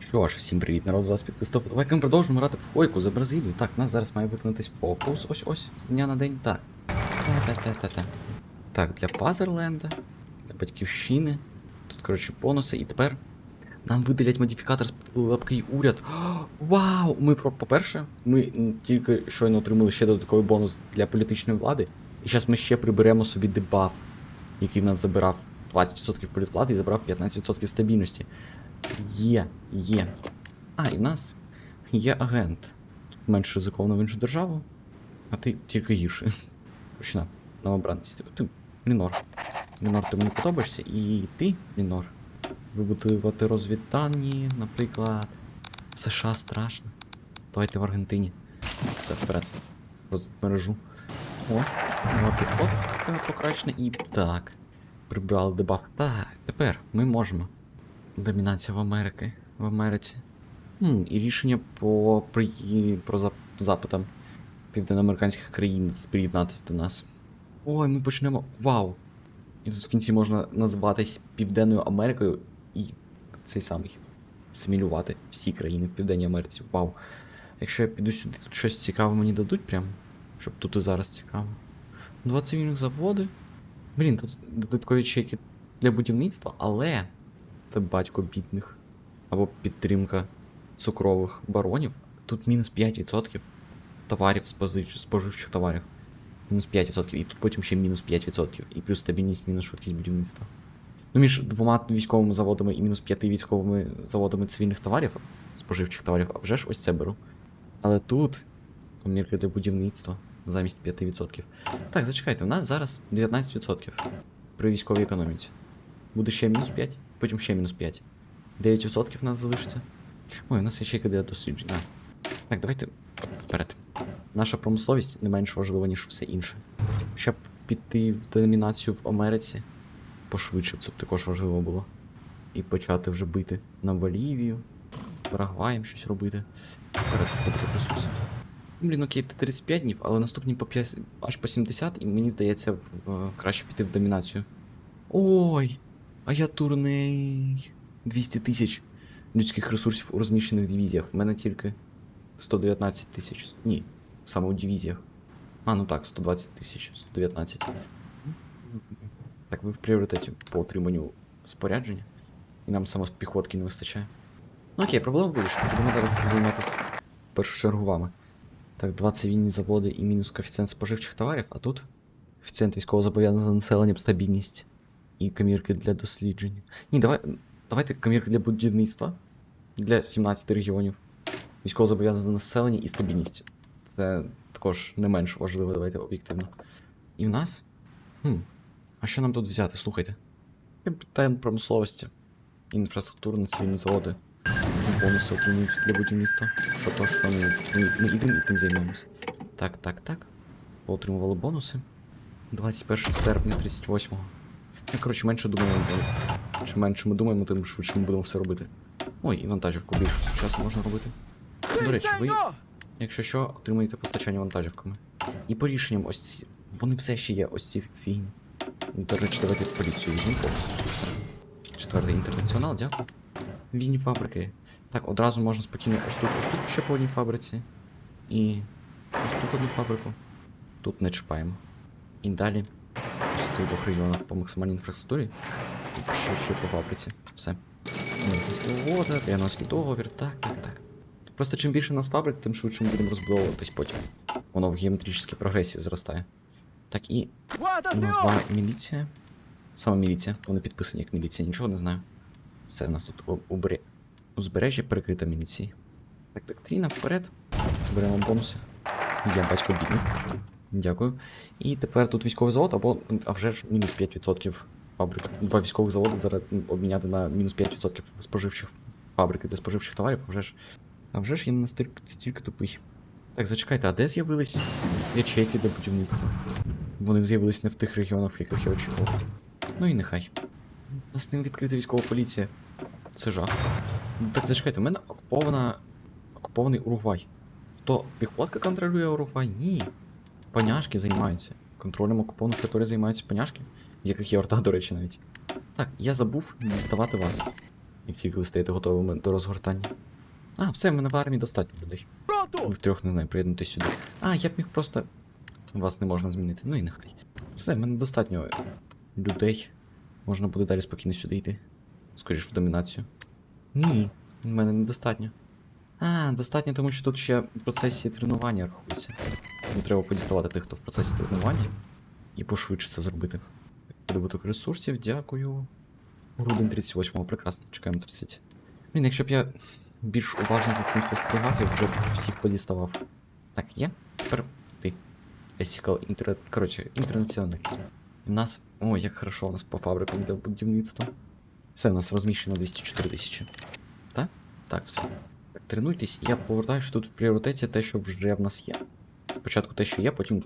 Що ж, всім привіт, народ з вас підписав. Давай ми продовжимо грати в койку за Бразилію. Так, у нас зараз має виконатись фокус. Ось ось з дня на день. Так. Та-та-та-та-та. Так, для Фазерленда, для батьківщини. Тут, коротше, бонуси. І тепер нам видалять модифікатор з лапки уряд. О, Вау! Ми по-перше, ми тільки щойно отримали ще додатковий бонус для політичної влади. І зараз ми ще приберемо собі дебаф, який в нас забирав 20% політвлади і забрав 15% стабільності. Є, є. А, і в нас є агент. Менш ризиковано в іншу державу, а ти тільки гірше. Почина. Новобранець. Ти Лінор. Лінор, ти мені подобаєшся, і ти, Лінор. Вибудувати розвіддані, наприклад. В США страшно. Давайте в Аргентині. Все, вперед. Розмережу. О, нова підходка покращена і так. Прибрали дебаф. Так, тепер ми можемо. Домінація в Америки. В Америці. Хм, і рішення по, при, про зап, запитам південноамериканських країн приєднатися до нас. Ой, ми почнемо. Вау! І тут в кінці можна називатись Південною Америкою і цей самий. Смілювати всі країни в Південній Америці. Вау. Якщо я піду сюди, тут щось цікаве мені дадуть прям. Щоб тут і зараз цікаво. Два цивільних заводи. Блін, тут додаткові чеки для будівництва, але це батько бідних. Або підтримка цукрових баронів. Тут мінус 5% товарів спожив- споживчих товарів. Мінус 5%, і тут потім ще мінус 5%. І плюс стабільність, мінус швидкість будівництва. Ну, між двома військовими заводами і мінус п'яти військовими заводами цивільних товарів, споживчих товарів, а вже ж ось це беру. Але тут помірка для будівництва замість 5%. Так, зачекайте, у нас зараз 19% при військовій економіці. Буде ще мінус 5, потім ще мінус 5. 9% в нас залишиться. Ой, у нас є ще КД дослідження. Так, давайте вперед. Наша промисловість не менш важлива, ніж все інше. Щоб піти в деномінацію в Америці, пошвидше б це б також важливо було. І почати вже бити на Болівію, з Парагваєм щось робити. Вперед, добути ресурси. Блін, окей, це 35 днів, але наступні по 5, аж по 70, і мені здається, в, е, краще піти в домінацію. Ой, а я турний. 200 тисяч людських ресурсів у розміщених дивізіях. В мене тільки 119 тисяч. Ні, саме у дивізіях. А, ну так, 120 тисяч, 119. Так, ви в пріоритеті по отриманню спорядження. І нам саме піхотки не вистачає. Ну окей, проблема вирішена. Будемо зараз займатися в першу чергу вами. Так, два цивільні заводи і мінус коефіцієнт споживчих товарів, а тут коефіцієнт військового зобов'язаного населення стабільність і камірки для дослідження. Ні, давай, давайте камірки для будівництва для 17 регіонів. Військово зобов'язане населення і стабільність. Це також не менш важливо, давайте об'єктивно. І в нас. Хм. А що нам тут взяти? Слухайте. Капітан промисловості, інфраструктурні цивільні заводи. Бонуси отримують для будівництва. Що то, що ми, ми, ми йдемо і тим займемось. Так, так, так. Поотримували бонуси. 21 серпня 38-го. Коротше, менше думаємо, чим менше ми думаємо, тим швидше ми будемо все робити. Ой, і вантажівку більше часу можна робити. До речі, ви, якщо що, отримуєте постачання вантажівками. І по рішенням ось ці. Вони все ще є, ось ці фігні. До речі, давайте поліцію візьмемо все. Четвертий інтернаціонал, дякую. Вільні фабрики. Так, одразу можна спокійно ось тут, ось тут ще по одній фабриці. І ось тут одну фабрику. Тут не чіпаємо. І далі. Двох регіонах по максимальній інфраструктурі. Тут ще, ще по фабриці. Все. Угода, Тріанонський договір, так, так, так. Просто чим більше у нас фабрик, тим швидше ми будемо розбудовуватись потім. Воно в геометричній прогресії зростає. Так, і нова міліція. Саме міліція. Вони підписані як міліція, нічого не знаю. Все в нас тут убере... узбережжя перекрита міліцією. Так, доктрина вперед. Беремо бонуси. Я батько бідний. Дякую. І тепер тут військовий завод, або а вже ж мінус 5% фабрик. Два військових заводи зараз обміняти на мінус 5% споживчих фабрики для споживчих товарів, а вже ж. А вже ж я не настільки стільки тупий. Так, зачекайте, а де з'явились ячейки для будівництва? Вони з'явились не в тих регіонах, в яких я очікував. Ну і нехай. У нас ним відкрита військова поліція. Це жах. Так зачекайте, у мене окупована. окупований Уругвай. То піхотка контролює Уругвай? Ні. Поняшки займаються. Контролем окупованих територій займаються поняшки, в яких є орта, до речі, навіть. Так, я забув діставати вас. Як тільки ви стаєте готовими до розгортання. А, все, в мене в армії достатньо людей. Ви втрьох не знаю, приєднуйтесь сюди. А, я б міг просто. Вас не можна змінити. Ну і нехай. Все, в мене достатньо людей. Можна буде далі спокійно сюди йти. Скоріш в домінацію. Ні, в мене недостатньо. А, достатньо, тому що тут ще в процесі тренування рахується. Тому треба подіставати тих, хто в процесі тренування. І пошвидше це зробити. Видобуток ресурсів, дякую. Грудень 38-го, прекрасно, чекаємо 30. Блін, якщо б я більш уважно за цим спостерігав, я б вже всіх подіставав. Так, є? Тепер ти. Ethical інтер... Коротше, інтернаціоналізм. У нас. О, як хорошо у нас по фабрикам йде будівництво. Все, у нас розміщено 204 тисячі. Так? Так, все. Тренуйтесь, я повертаю, що тут в пріоритеті те, що вже в нас є. Спочатку те, що є, потім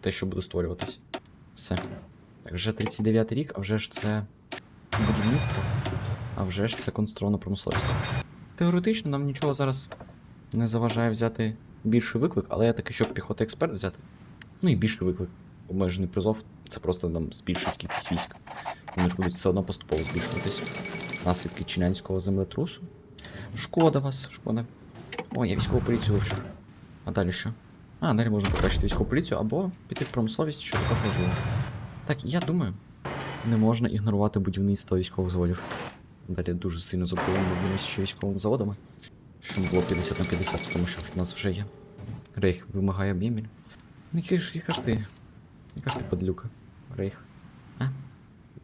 те, що буде створюватись. Все. Так, вже 39 рік, а вже ж це будівництво, а вже ж це конструована промисловість. Теоретично нам нічого зараз не заважає взяти більший виклик, але я таки, щоб піхоти експерт взяти. Ну і більший виклик. Обмежений призов, це просто нам збільшить кількість військ. Вони ж будуть все одно поступово збільшуватись. Наслідки Чинянського землетрусу. Шкода вас, шкода. О, я військову поліцію вивчив. А далі що? А, далі можна покращити військову поліцію або піти в промисловість, що також важливо. Так, я думаю, не можна ігнорувати будівництво військових заводів. Далі дуже сильно забудовуємо ще військовими заводами. Щоб було 50 на 50, тому що в нас вже є. Рейх вимагає мемель. Ну яка ж ти? Яка ж ти подлюка? Рейх.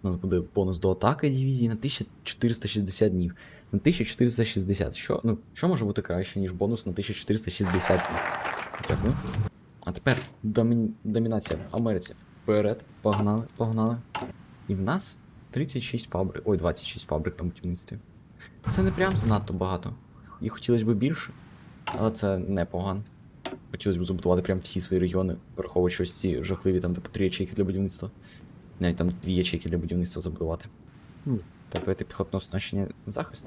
У нас буде бонус до атаки дивізії на 1460 днів. На 1460. Що, ну, що може бути краще, ніж бонус на 1460 днів? Дякую. А тепер домі... домінація в Америці. Вперед, погнали, погнали. І в нас 36 фабрик. Ой, 26 фабрик на будівництві. Це не прям занадто багато. І хотілося б більше, але це непогано. Хотілося б забудувати прям всі свої регіони, враховуючи ось ці жахливі там три ячейки для будівництва. Навіть там дві ячейки для будівництва забудувати. Хм, Так, давайте піхотне оснащення захист.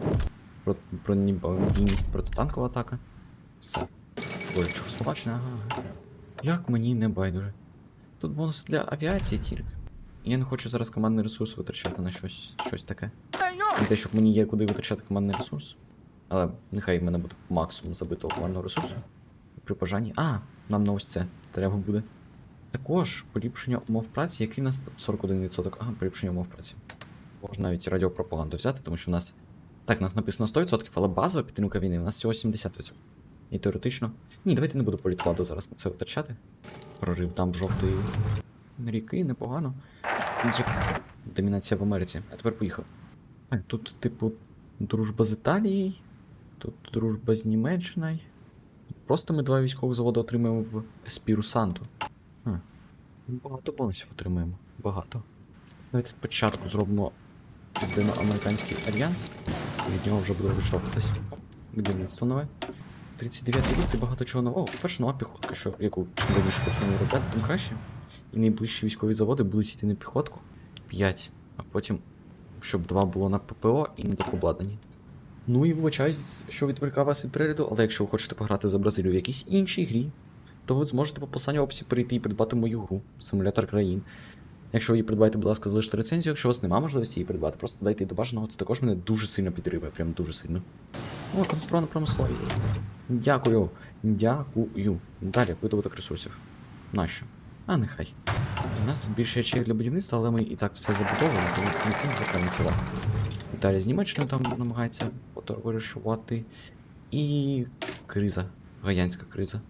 Про- Бронебійність протитанкова атака. Все. Боже, Чехословаччина, ага. ага. Як мені не байдуже. Тут бонуси для авіації тільки. Я не хочу зараз командний ресурс витрачати на щось, щось таке. Не те, щоб мені є куди витрачати командний ресурс. Але нехай в мене буде максимум забитого командного ресурсу. При бажанні. А, нам на ось це треба буде. Також поліпшення умов праці, який в нас 41%. Ага, поліпшення умов праці. Можна навіть радіопропаганду взяти, тому що в нас. Так, у нас написано 100%, але базова підтримка війни у нас всього 70%. І теоретично. Ні, давайте не буду політвладу зараз на це витрачати. Прорив там жовтої ріки, непогано. Домінація в Америці. А тепер поїхав. Так, тут, типу, дружба з Італією, тут дружба з Німеччиною. Просто ми два військових заводи отримаємо в Еспіру Санту. Багато бонусів отримаємо. Багато. Давайте спочатку зробимо південноамериканський альянс. Від нього вже буде відштовхуватись. Будівництво нове. 39 рік, ти багато чого нового. Перша нова піхотка, що яку чим раніше почнемо робити, тим краще. І найближчі військові заводи будуть йти на піхотку. 5. А потім, щоб 2 було на ППО і на обладнані. Ну і вибачаюсь, що відволікав вас від перегляду, але якщо ви хочете пограти за Бразилію в якійсь іншій грі, то ви зможете по посиланню в описі перейти і придбати мою гру Симулятор країн. Якщо ви її придбаєте, будь ласка, залиште рецензію. Якщо у вас немає можливості її придбати, просто дайте до бажаного, це також мене дуже сильно підтримує, прям дуже сильно. О, конструована промисловість. Дякую. Дякую. Далі, видобуток ресурсів. Нащо? А нехай. У нас тут більше ячеїв для будівництва, але ми і так все забудовано, тому не на це. Італія з Німеччиною там намагається потоваришувати. І криза. Гаянська криза.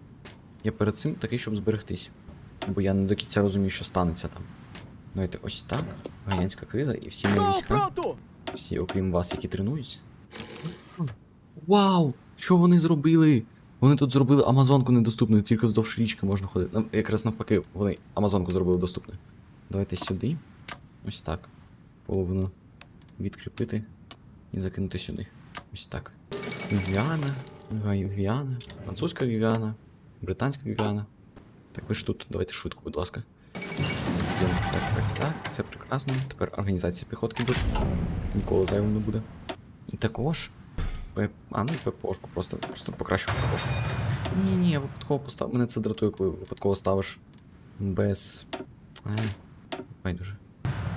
Я перед цим такий, щоб зберегтись. Бо я не до кінця розумію, що станеться там. Давайте ось так. Гаянська криза і всі мої війська. Всі, окрім вас, які тренуються. Вау! Що вони зробили? Вони тут зробили Амазонку недоступною, тільки вздовж річки можна ходити. Ну, якраз навпаки, вони Амазонку зробили доступною. Давайте сюди. Ось так. Половину відкріпити і закинути сюди. Ось так. Гвіана, Гвіана, французька Гвіана, британська Гвіана. Так, ви ж тут, давайте швидко, будь ласка. Так, так, так, все прекрасно. Тепер організація піхотки буде. Ніколи зайвим не буде. І також. П... А, ну і ППОшку, просто, просто покращу ППОшку. Ні, ні, я випадково поставив. Мене це дратує, коли випадково ставиш без. Е, байдуже.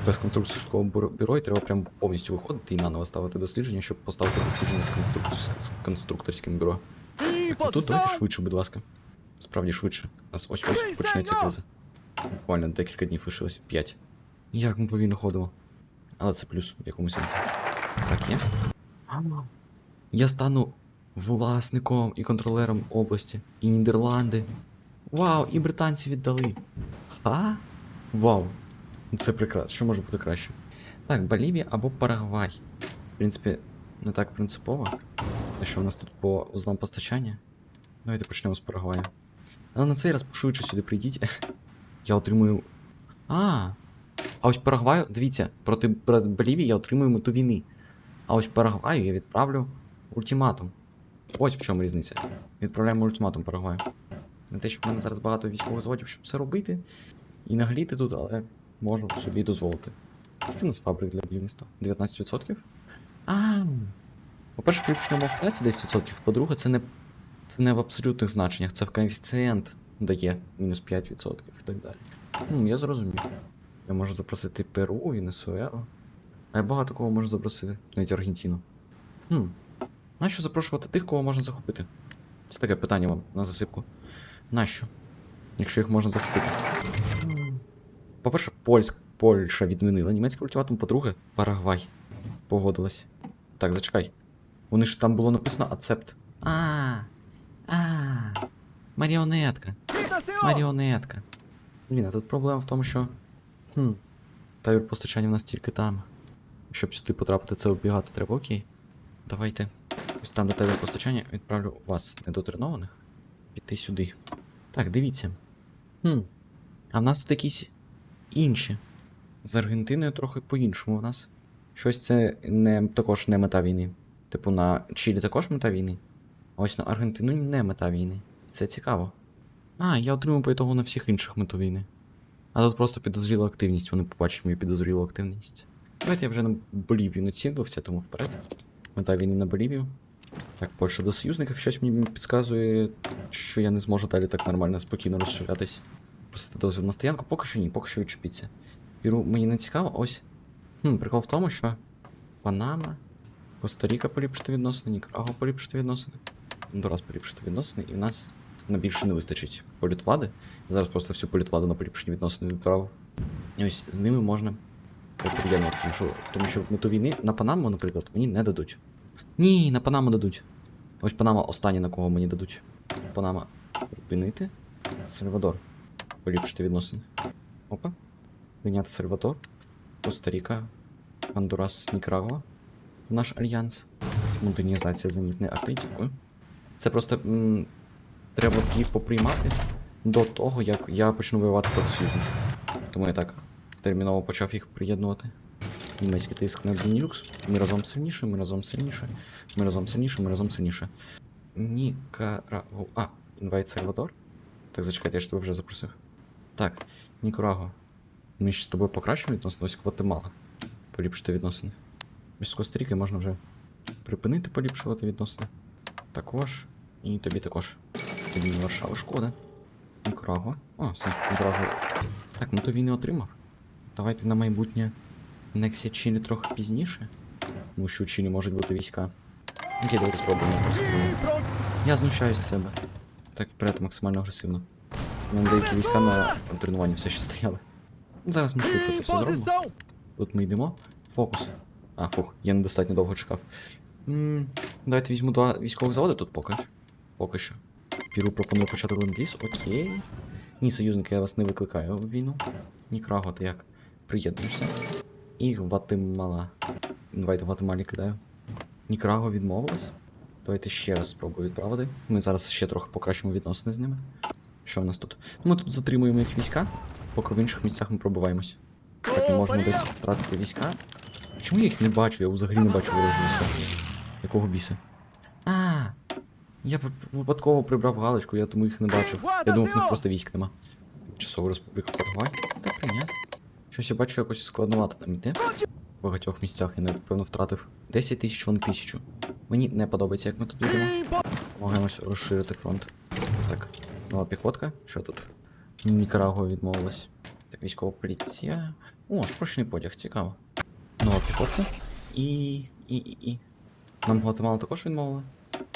без конструкторського бюро, і треба прям повністю виходити і наново ставити дослідження, щоб поставити дослідження з, конструкторськ- з конструкторським бюро. Так, тут давайте швидше, будь ласка. Справді швидше. У ось ось почнеться криза. Буквально декілька днів лишилось. П'ять. Як ми повільно ходимо. Але це плюс в якомусь сенсі. Так, є. Я стану власником і контролером області. І Нідерланди. Вау, і британці віддали. Ха? Вау. Це прекрасно. Що може бути краще? Так, Болівія або Парагвай. В принципі, не так принципово. А що в нас тут по узлам постачання? Давайте почнемо з Парагваю. Але на цей раз пошвидше сюди прийдіть. Я отримую. А. А ось Парагваю, дивіться, проти Болівії я отримую мету війни. А ось Парагваю я відправлю ультиматум. Ось в чому різниця. Відправляємо ультиматум Парагваю. Не те, що в мене зараз багато військових заводів, щоб це робити. І нагліти тут, але можу собі дозволити. Скільки у нас фабрик для будівництва? 19%? А. По-перше, умов праці 10%, по-друге, це не, це не в абсолютних значеннях, це в коефіцієнт дає мінус 5% і так далі. Ну, я зрозумів. Я можу запросити Перу, Венесуелу. А я багато кого можу запросити, навіть Аргентину. Хм. Нащо запрошувати тих, кого можна захопити? Це таке питання вам на засипку. Нащо? Якщо їх можна захопити. По-перше, Польща відмінила німецький ультиматум, по-друге, Парагвай погодилась. Так, зачекай. Вони ж там було написано ацепт. А. А. Маріонетка. Маріонетка. Блін, а тут проблема в тому, що. Хм. Тавір постачання в нас тільки там. Щоб сюди потрапити, це оббігати треба, окей. Давайте. Ось там, де тавір постачання, відправлю вас недотренованих. Піти сюди. Так, дивіться. Хм. А в нас тут якісь інші. З Аргентиною трохи по-іншому в нас. Щось це не, також не мета війни. Типу на Чилі також мета війни. Ось на Аргентину не мета війни. Це цікаво. А, я отримав по ітогу на всіх інших мету війни. А тут просто підозріла активність, вони побачать мою підозрілу активність. Давайте я вже на Болівію націлився, тому вперед. Мета війни на Болівію. Так, Польща до союзників щось мені підказує, що я не зможу далі так нормально, спокійно розширятись. Просити дозвіл на стоянку, поки що ні, поки що відчепіться. Піру мені не цікаво, ось. Хм, прикол в тому, що Панама, Коста-Ріка поліпшити відносини, Нікарагуа поліпшити відносини, Гондурас поліпшити відносини, і в нас на більше не вистачить політвлади. Зараз просто всю політвладу на поліпшені відносини відправив. Ось з ними можна поприємно, тому що, тому що мету війни на Панаму, наприклад, мені не дадуть. Ні, на Панаму дадуть. Ось Панама останнє, на кого мені дадуть. Панама припинити. Сальвадор. Поліпшити відносини. Опа. Прийняти Сальвадор. Коста-Ріка. Гондурас, Нікарагуа. Наш альянс. Модернізація зенітної арти, дякую. Це просто м, треба їх поприймати до того, як я почну воювати проти союзників. Тому я так терміново почав їх приєднувати. Німецький тиск на Бенілюкс. Ми разом сильніше, ми разом сильніше, ми разом сильніше, ми разом сильніше. Нікарагуа. А, інвайт Сальвадор? Так, зачекайте, я ж тебе вже запросив. Так, Нікарагуа. Ми ще з тобою покращимо відносини, ось Гватемала. Поліпшити відносини. Ось з Коста-Ріки можна вже припинити поліпшувати відносини. Також. І тобі також. Тобі не Варшава, шкода. Нікарагуа. О, все, Нікарагуа. Так, ну то він і отримав. Давайте на майбутнє Нексія Чилі трохи пізніше. Тому що у Чилі можуть бути війська. Окей, давайте спробуємо просто. Я знущаюсь з себе. Так вперед максимально агресивно. У мене деякі війська на тренуванні все ще стояли. Зараз ми швидко це все зробимо. Тут ми йдемо. Фокус. А, фух, я недостатньо довго чекав. м давайте візьму два військових заводи тут поки. Поки що. Піру пропоную почати ленд-ліз, окей. Ні, союзники, я вас не викликаю в війну. Нікраго, ти як? Приєднуєшся. І Гватемала. Давайте Гватемалі кидаю. Нікраго відмовилась. Давайте ще раз спробую відправити. Ми зараз ще трохи покращимо відносини з ними. Що в нас тут? Ну, ми тут затримуємо їх війська, поки в інших місцях ми пробуваємось. Так, ми можемо десь втратити війська. Чому я їх не бачу? Я взагалі не бачу ворожі війська. Якого біса? А, я випадково прибрав галочку, я тому їх не бачив. Я думав, в них просто військ нема. Часова республіка Парагвай. Та прийняти. Щось я бачу якось складновато нам іде. В багатьох місцях я напевно втратив 10 тисяч, вони тисячу. Мені не подобається, як ми тут йдемо. І по- Намагаємось розширити фронт. Так, нова піхотка. Що тут? Нікарагуа відмовилась. Так, військова поліція. О, спрощений потяг, цікаво. Нова піхотка. І. і. і. і. Нам Гватемала також відмовили.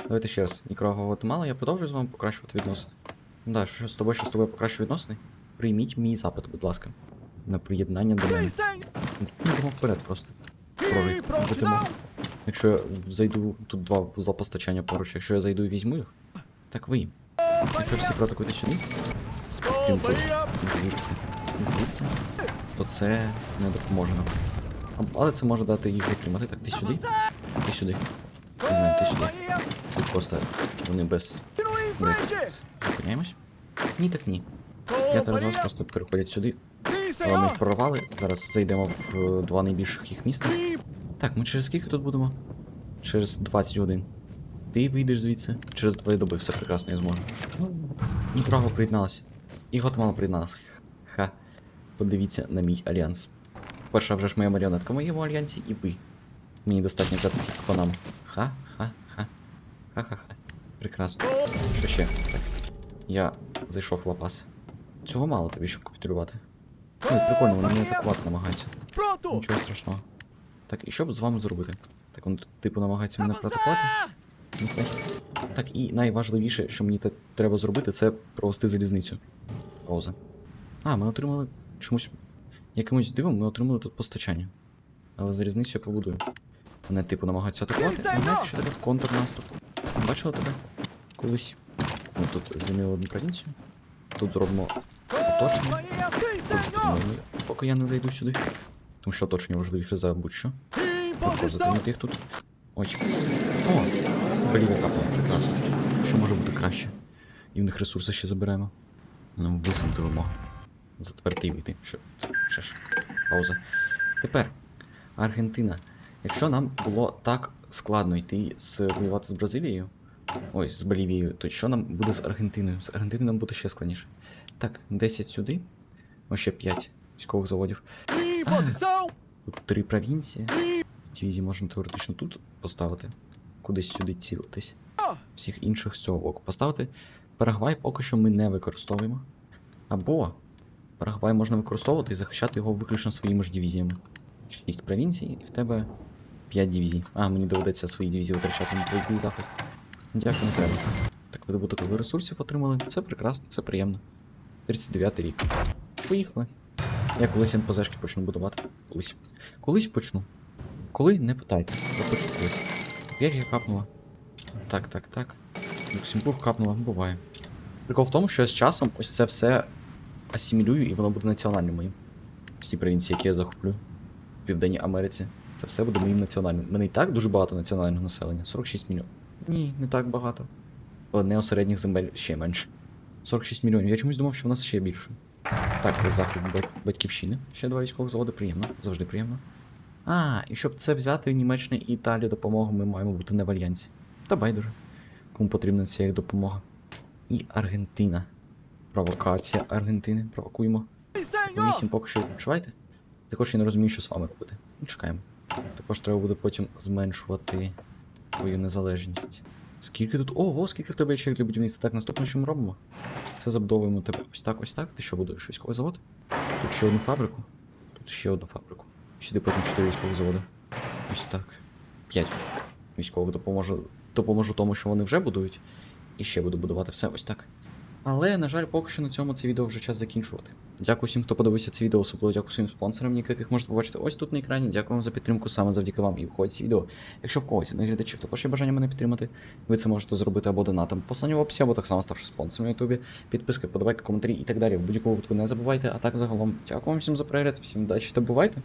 Давайте ще раз. Нікарагуа Гватемала, я продовжую з вами покращувати відносини. Ну Да, що з тобою, що з тобою покращу відносини? Прийміть мій запит, будь ласка. На приєднання до мене. Ну, вперед просто. Будемо. Якщо я зайду, тут два вузла постачання поруч, якщо я зайду і візьму їх, так ви. Якщо всі протокуйте сюди, спрямку звідси звідси, то це не допоможе нам. Але це може дати їх затримати. Так, ти сюди, ти сюди. Ти, ти сюди. Тут просто вони без. Зупиняємось? Ні, так ні. Я зараз вас просто переходять сюди. Ми їх прорвали. Зараз зайдемо в е, два найбільших їх міста. Так, ми через скільки тут будемо? Через 20 годин. Ти вийдеш звідси. Через двоє доби все прекрасно я зможу. І Прага приєдналася. І Гватемала приєдналася. Ха. Подивіться на мій альянс. Перша вже ж моя маріонетка в моєму альянсі, і ви. Мені достатньо взяти тільки Панаму. Ха-ха-ха. Ха-ха-ха. Прекрасно. Що ще? Так. Я зайшов в лапас. Цього мало тобі, щоб капітулювати. Ну, прикольно, вони мене атакувати намагаються. Нічого страшного. Так, і що б з вами зробити? Так, він, типу, намагається мене проатакувати. Ну, так. Так, і найважливіше, що мені треба зробити, це провести залізницю. Роза. А, ми отримали чомусь. Якимось дивом ми отримали тут постачання. Але залізницю я побудую. Мене, типу, намагаються атакувати. Знаєте, що таке контрнаступ? Бачили тебе? Колись. Ми тут звільнили одну провінцію. Тут зробимо оточення. Тут поки я не зайду сюди. Тому що оточення важливіше за будь-що. Прошу затримати їх тут. Ось. О! Боліве капа, прекрасно. Що може бути краще? І в них ресурси ще забираємо. Ну, висантуємо. Затвердий вийти. Що? Ще ж. Пауза. Тепер. Аргентина. Якщо нам було так складно йти з воювати з Бразилією. Ой, з Болівією, то що нам буде з Аргентиною? З Аргентиною нам буде ще складніше. Так, 10 сюди. Ось ще 5 військових заводів. Ah. Тут три провінції. З дивізії можна теоретично тут поставити. Кудись сюди цілитись. Всіх інших з цього боку поставити. Парагвай поки що ми не використовуємо. Або Парагвай можна використовувати і захищати його виключно своїми ж дивізіями. Шість провінцій, і в тебе 5 дивізій. А, мені доведеться свої дивізії витрачати на твій захист. Дякую, не треба. Так, видобуток ви ресурсів отримали. Це прекрасно, це приємно. 39 рік. Поїхали. Я колись НПЗшки почну будувати. Колись. Колись почну. Коли? Не питайте. Я почну колись. Тепер я капнула. Так, так, так. Люксембург капнула, буває. Прикол в тому, що я з часом ось це все асимілюю і воно буде національним моїм. Всі провінції, які я захоплю в Південній Америці. Це все буде моїм національним. У мене і так дуже багато національного населення. 46 мільйонів. Ні, не так багато. Але неосередніх земель ще менше. 46 мільйонів. Я чомусь думав, що в нас ще більше. Так, захист батьківщини. Ще два військових заводи, приємно, завжди приємно. А, і щоб це взяти Німеччині і Італії допомогу, ми маємо бути не в альянсі. Та байдуже. Кому потрібна ця їх допомога. І Аргентина. Провокація Аргентини. Провокуємо. Вісім поки що відпочивайте. Також я не розумію, що з вами робити. Чекаємо. Також треба буде потім зменшувати твою незалежність. Скільки тут. Ого, скільки в тебе ячеїв для будівництва. Так, наступне, що ми робимо? Це забудовуємо тебе ось так, ось так. Ти що будуєш? Військовий завод? Тут ще одну фабрику. Тут ще одну фабрику. Сюди потім 4 військових заводи. Ось так. 5 військових допоможу. Допоможу тому, що вони вже будують. І ще буду будувати все ось так. Але, на жаль, поки що на цьому це відео вже час закінчувати. Дякую всім, хто подивився це відео, особливо дякую своїм спонсорам, яких можете побачити ось тут на екрані. Дякую вам за підтримку саме завдяки вам і входить ці відео. Якщо в когось не глядачів також є бажання мене підтримати, ви це можете зробити або донатом послання в описі, або так само ставши спонсором на Ютубі. Підписки, подавайте коментарі і так далі. В будь-якому випадку не забувайте. А так загалом, дякую вам всім за перегляд, всім удачі та бувайте!